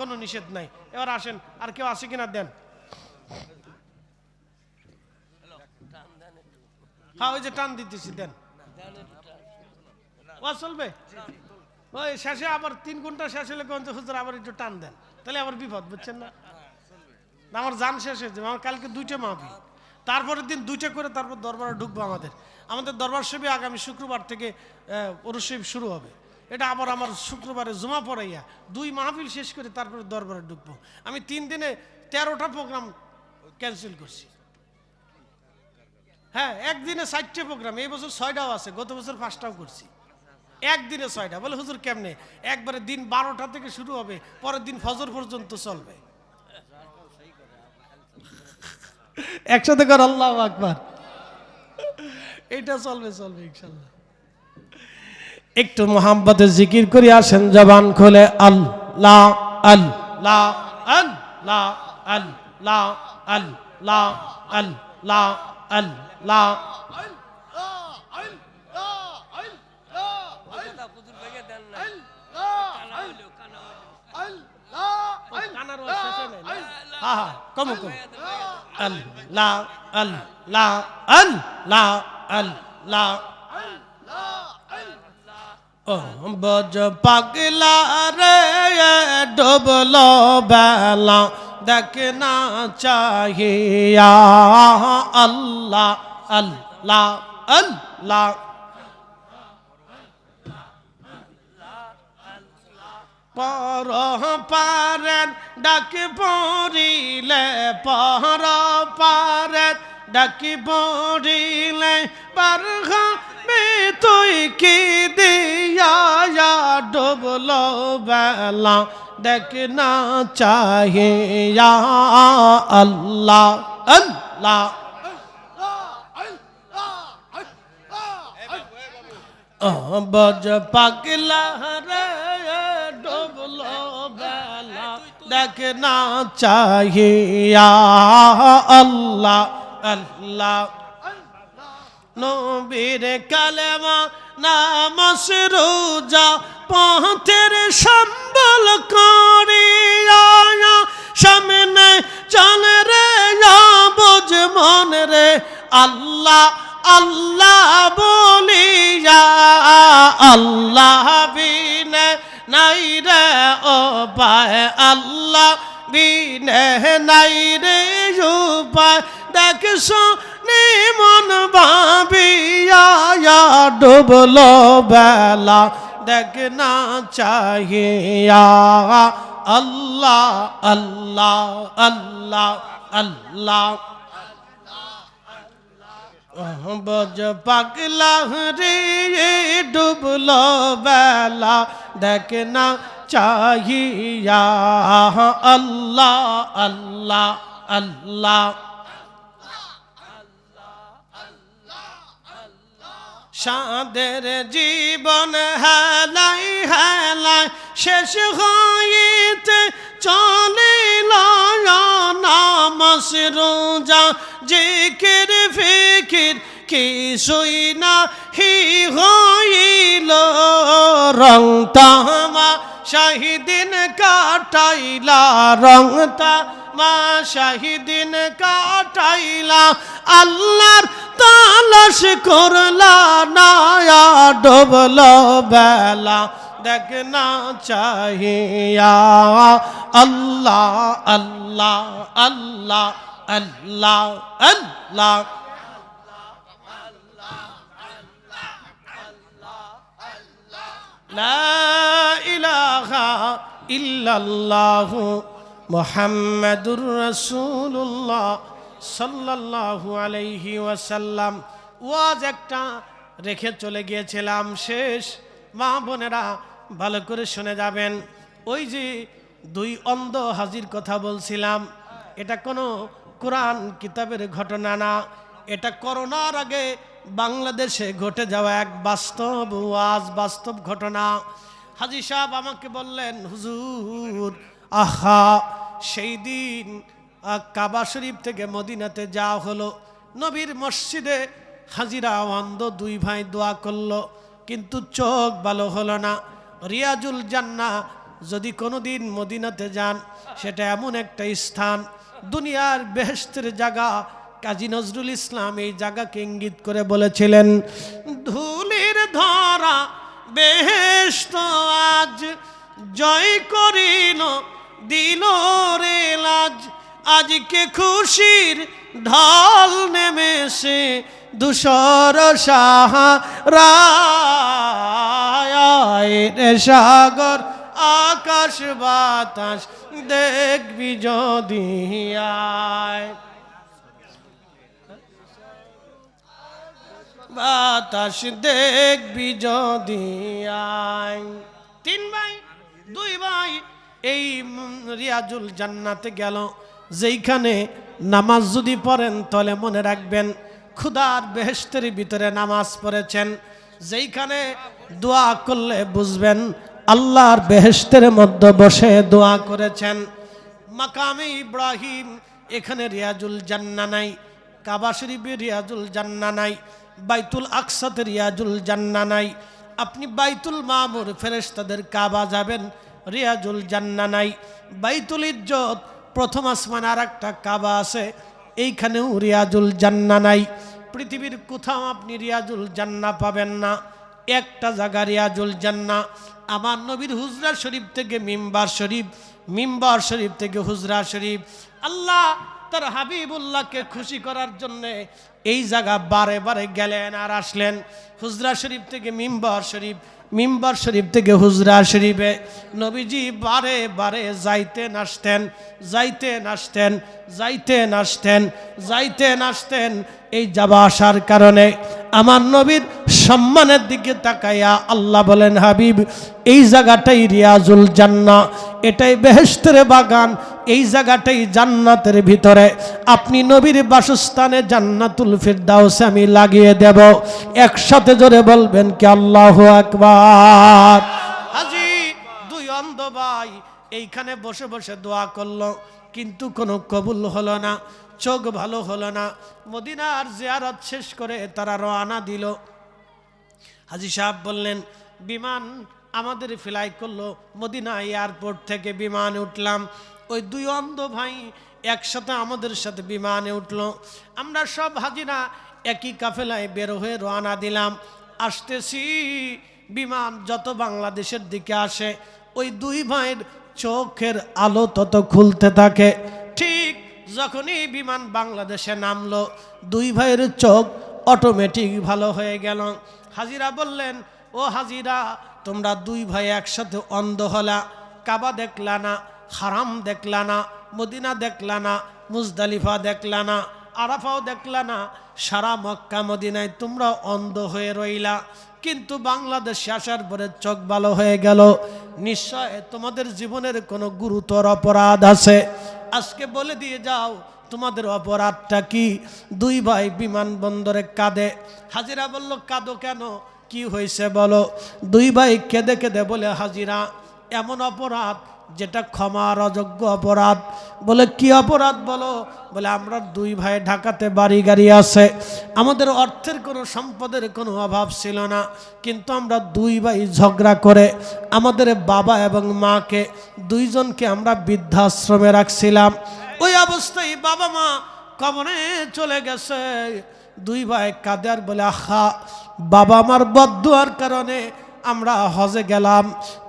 কোনো নিষেধ নাই। এবার আসেন, আর কেউ আসে কিনা দেন। হ্যাঁ ওই যে টান দিতেছি, দেন। ও, চলবে? ওই শেষে আবার তিন ঘণ্টা শেষ হলে গঞ্জ হুজুর, আবার একটু টান দেন। তাহলে আবার বিপদ, বুঝছেন না? আমার জান শেষ হয়েছে আমার কালকে দুইটা মাহফিল। তারপরের দিন দুইটা করে তারপর দরবারে ঢুকবো আমাদের। আমাদের দরবার শিবে আগামী শুক্রবার থেকে ওরশিব শুরু হবে। এটা আবার আমার শুক্রবারে জমা পড়াইয়া দুই মাহফিল শেষ করে তারপরে দরবারে ঢুকবো। আমি তিন দিনে তেরোটা প্রোগ্রাম ক্যান্সেল করছি। হ্যাঁ একদিনে ষাটটা প্রোগ্রাম, এই বছর ছয়টাও আছে, গত বছর পাঁচটাও করছি। একদিনে ছয়টা, বলে হুজুর কেমনে? একবারে দিন বারোটা থেকে শুরু হবে, পরের দিন ফজর পর্যন্ত চলবে। একসাথে কর, আল্লাহ আকবার। এটা চলবে চলবে, ইনশাল্লাহ। একটু মোহাম্মতে জিকির করে আসেন জবান খোলে আল্লাহ আল্লাহ আল্লাহ আল্লাহ আল্লাহ আল্লাহ আল্লাহ হয়? হ্যাঁ হ্যাঁ কম কম। আল্লাহ আল্লাহ আল্লাহ আল্লাহ ও বজ পাগলা রে ডুবল বেলা। দেখ না চাহিয়া, আল্লাহ আল্লাহ আল্লাহ। পর পারেন, ডাক পড়িলে পর পারেন, ডাক পড়িলে পার তুই কি দিয়া ডুবল বেলা? দেখ না চাহিয়া আল্লাহ আল্লাহ। বজ পাগলা রে ডুবল বেলা। দেখ না চাহিয়া আল্লাহ আল্লাহ। নবীর কালেমা নামাজ রোজা, পথের সম্বল করিয়া সামনে চল রে বুঝ মন রে। আল্লাহ আল্লাহ বলিয়া, আল্লাহ বিনে নাই রে, ও পায় আল্লাহ বিনে নাই রে উপায় দেখ নি মন ভাবিয়া ডুবল বেলা, দেখ না চাহিয়া। আল্লাহ আল্লাহ আল্লাহ আল্লাহ। বজ পাগলা রে ডুবল বেলা, দেখ না চাহিয়া। আল্লাহ আল্লাহ আল্লাহ। সাদের জীবন হেলাই হেলাই শেষ হইতে চলিল নামাজ রোজা। জিকির ফিকির কিছুই না হি হইল, রং তামা শাহিদিন কাটাইলা রং মা শাহিদিন কাটাইলা, আল্লাহর তালাশ করলা নায়া ডুবল বেলা। দেখ না চাহিয়া, আল্লাহ আল্লাহ আল্লাহ আল্লাহ আল্লাহ। ইল্লাল্লাহ মোহাম্মদুর রসুল্লাহ সাল্লাল্লাহু আলাইহি ওয়াসাল্লাম। ওয়াজ একটা রেখে চলে গিয়েছিলাম শেষ। মা বোনেরা ভালো করে শুনে যাবেন। ওই যে দুই অন্ধ হাজির কথা বলছিলাম, এটা কোনো কোরআন কিতাবের ঘটনা না। এটা করোনার আগে বাংলাদেশে ঘটে যাওয়া এক বাস্তব ওয়াজ বাস্তব ঘটনা। হাজি সাহেব আমাকে বললেন, হুজুর, আহা, সেই দিন কাবা শরীফ থেকে মদিনাতে যাওয়া হলো। নবীর মসজিদে হাজিরা অন্ধ দুই ভাই দোয়া করল, কিন্তু চোখ ভালো হলো না। রিয়াজুল জান্না, যদি কোনোদিন মদিনাতে যান, সেটা এমন একটা স্থান। দুনিয়ার বেহেস্তের জায়গা কাজী নজরুল ইসলাম এই জায়গাকে ইঙ্গিত করে বলেছিলেন, ধুলির ধরা বেহেস্ত আজ জয় করিল, দিল রে লাজ। আজকে খুশির ঢল নেমেছে, দুশর সাহারা সাগর, আকাশ বাতাস দেখবি যদি আয়। বাতাস দেখবি যদি আয়। তিন ভাই, দুই ভাই, এই রিয়াজুল জান্নাতে গেল। যেইখানে নামাজ যদি পড়েন, তাহলে মনে রাখবেন খুদার বেহেস্তের ভিতরে নামাজ পড়েছেন। যেইখানে দোয়া করলে বুঝবেন আল্লাহর বেহেস্তের মধ্যে বসে দোয়া করেছেন। মাকামে ইব্রাহিম, এখানে রিয়াজুল জান্না নাই, কাবা শরীফে রিয়াজুল জান্না নাই। বাইতুল আকসাতে রিয়াজুল জান্না নাই। আপনি বাইতুল মামুর ফেরেশতাদের কাবা যাবেন, রিয়াজুল জান্না নাই। বাইতুল ইজ্জত প্রথম আসমান আর একটা কাবা আছে, এইখানেও রিয়াজুল জান্না নাই। পৃথিবীর কোথাও আপনি রিয়াজুল জান্না পাবেন না। একটা জায়গা রিয়াজুল জান্না আমার নবীর হুজরা শরীফ থেকে মিম্বার শরীফ মিম্বার শরীফ থেকে হুজরা শরীফ। আল্লাহ তার হাবিবুল্লাহকে খুশি করার জন্যে এই জায়গা বারে বারে গেলেন আর আসলেন। হুজরা শরীফ থেকে মিম্বার শরীফ মিম্বার শরীফ থেকে হুজরা শরীফে। নবীজি বারে বারে যাইতেন, আসতেন যাইতেন আসতেন যাইতেন আসতেন যাইতেন, আসতেন। এই যাবা আসার কারণে আমার নবীর সম্মানের দিকে তাকাইয়া আল্লাহ বলেন, হাবিব, এই জায়গাটাই রিয়াজুল জান্না এটাই বেহেস্তের বাগান এই জায়গাটাই জান্নাতের ভিতরে। আপনি নবীর বাসস্থানে জান্নাতুল ফিরদাউসে আমি লাগিয়ে দেব। একসাথে জোরে বলবেন কি আল্লাহ আকবার। হাজি দুই অন্ধ ভাই এইখানে বসে বসে দোয়া করল, কিন্তু কোনো কবুল হলো না, চোখ ভালো হলো না। মদিনার জিয়ারত শেষ করে তারা রওনা দিল। হাজি সাহেব বললেন, বিমান আমাদের ফ্লাই করল, মদিনা এয়ারপোর্ট থেকে বিমান উঠলাম। ওই দুই অন্ধ ভাই একসাথে আমাদের সাথে বিমানে উঠল। আমরা সব হাজিরা একই কাফেলায় বের হয়ে রওনা দিলাম। আসতেছি বিমান যত বাংলাদেশের দিকে আসে, ওই দুই ভাইয়ের চোখের আলো তত খুলতে থাকে। ঠিক যখনই বিমান বাংলাদেশে নামলো, দুই ভাইয়ের চোখ অটোমেটিক ভালো হয়ে গেল। হাজিরা বললেন, ও হাজিরা, তোমরা দুই ভাই একসাথে অন্ধ হলা, কাবা দেখলা না। হারাম দেখলা না, মদিনা দেখলা না, মুজদালিফা দেখলা না, আরাফাও দেখলা না, সারা মক্কা মদিনায় তোমরা অন্ধ হয়ে রইলা। কিন্তু বাংলাদেশে আসার পরে চোখ ভালো হয়ে গেল। নিশ্চয় তোমাদের জীবনের কোনো গুরুতর অপরাধ আছে। আজকে বলে দিয়ে যাও, তোমাদের অপরাধটা কি? দুই ভাই বিমানবন্দরে কাঁদে। হাজিরা বলল, কাঁদো কেন? কি হয়েছে বলো? দুই ভাই কেঁদে কেঁদে বলে, হাজিরা, এমন অপরাধ যেটা ক্ষমার অযোগ্য অপরাধ। বলে, কি অপরাধ বলো? বলে, আমরা দুই ভাই ঢাকাতে বাড়ি গাড়ি আছে। আমাদের অর্থের কোনো সম্পদের কোনো অভাব ছিল না। কিন্তু আমরা দুই ভাই ঝগড়া করে আমাদের বাবা এবং মাকে দুইজনকে আমরা বৃদ্ধাশ্রমে রাখছিলাম। ওই অবস্থায় বাবা মা কবরে চলে গেছে। দুই ভাই কাদের বলে, আহা, বাবা আমার বদুয়ার কারণে আমরা হজে গেলাম,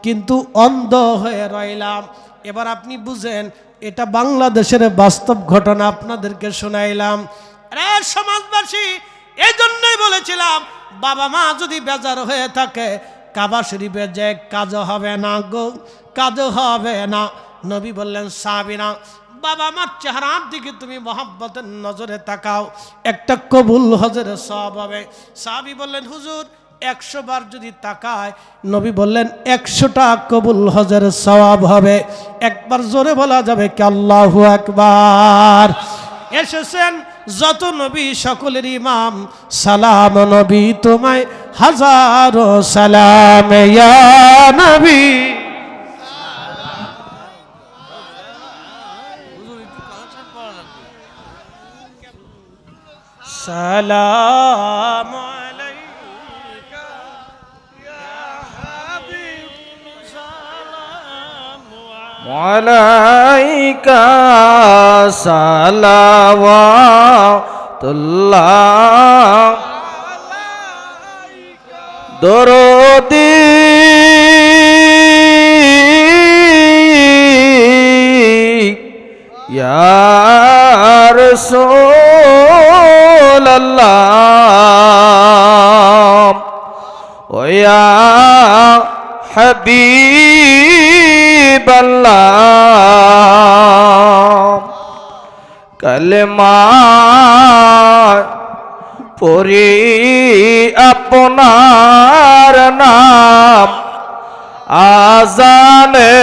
কিন্তু অন্ধ হয়ে রইলাম। এবার আপনি বুঝেন, এটা বাংলাদেশের বাস্তব ঘটনা, আপনাদেরকে শোনাইলাম। সমাজবাসী এই জন্যই বলেছিলাম, বাবা মা যদি বেজার হয়ে থাকে, কাবা শরীফে যে কাজ হবে না গো, কাজ হবে না। নবী বললেন সাবিনা বাবা আমার চেহারার দিকে তুমি মহাব্বতের নজরে তাকাও, একটা কবুল হজরে সব হবে। সাহাবি বললেন, হুজুর একশো বার যদি তাকায়, নবী বললেন, একশোটা কবুল হজের সওয়াব হবে। একবার জোরে বলা যাবে কি আল্লাহ একবার এসেছেন যত নবী, সকলের ইমাম। সালাম নবী, তোমায় হাজারো সালাম। নবী। সালাম। আলাইকা সালাওয়াতুল্লাহ। দরদি। ইয়া রাসূলাল্লাহ। ওয়া হাবিবাল্লাহ কলমা পরি আপনার নাম আজানে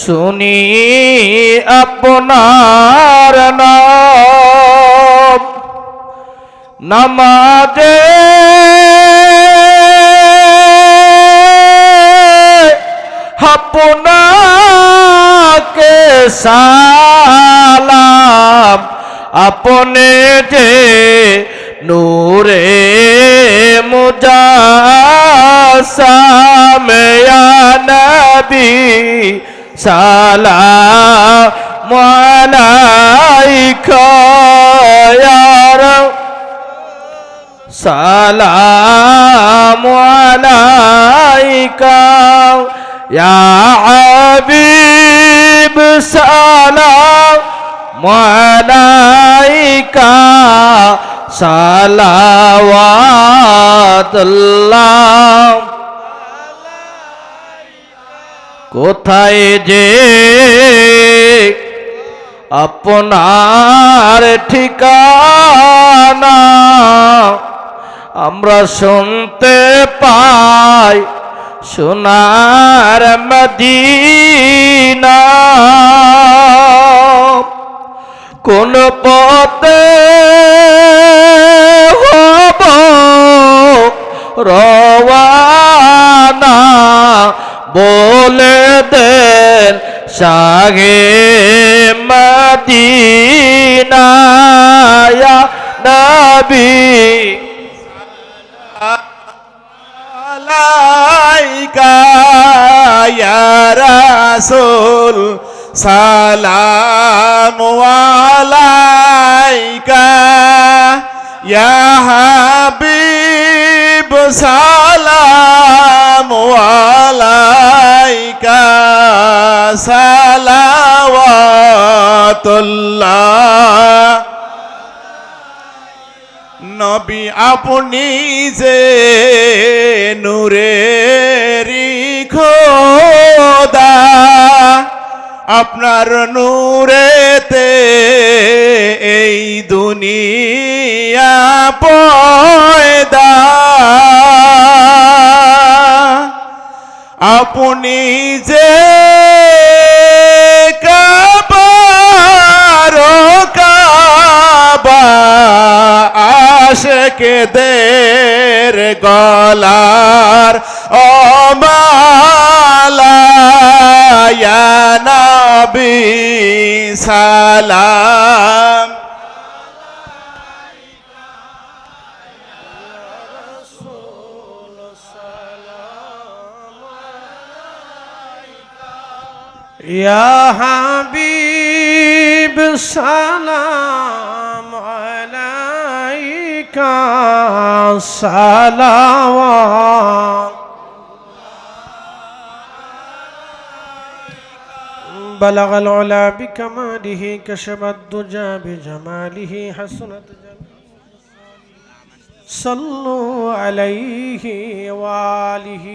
শুনি আপনার নাম। নামাজে আপনাকে সালাম। আপনে যে নূরে মুজাসাম ইয়া নবী সালাম রাসূল সালাম আলাইকা। ইয়া হাবিব সালাম আলাইকা সালাওয়াতুল্লাহ কোথায় যে আপনার ঠিকানা? আমরা শুনতে পাই সোনার মদিনা। কোন পথে হব রওয়ানা বলে দেন সাগে রাসূল সালাম আলাইকা হাবিব সালাম আলাইকা সালাওয়াতুল্লাহ। নবী আপনি যে নূরেরি আপনার নূরেতে এই দুনিয়া পয়দা। আপনি যে কাবা আশেকদের গলার تعالى يا نبي سلام يا حبيب سلام عليك صلوات بلغ العلا بكماله كشف الدجى بجماله حسنت جماله صلوا عليه وآله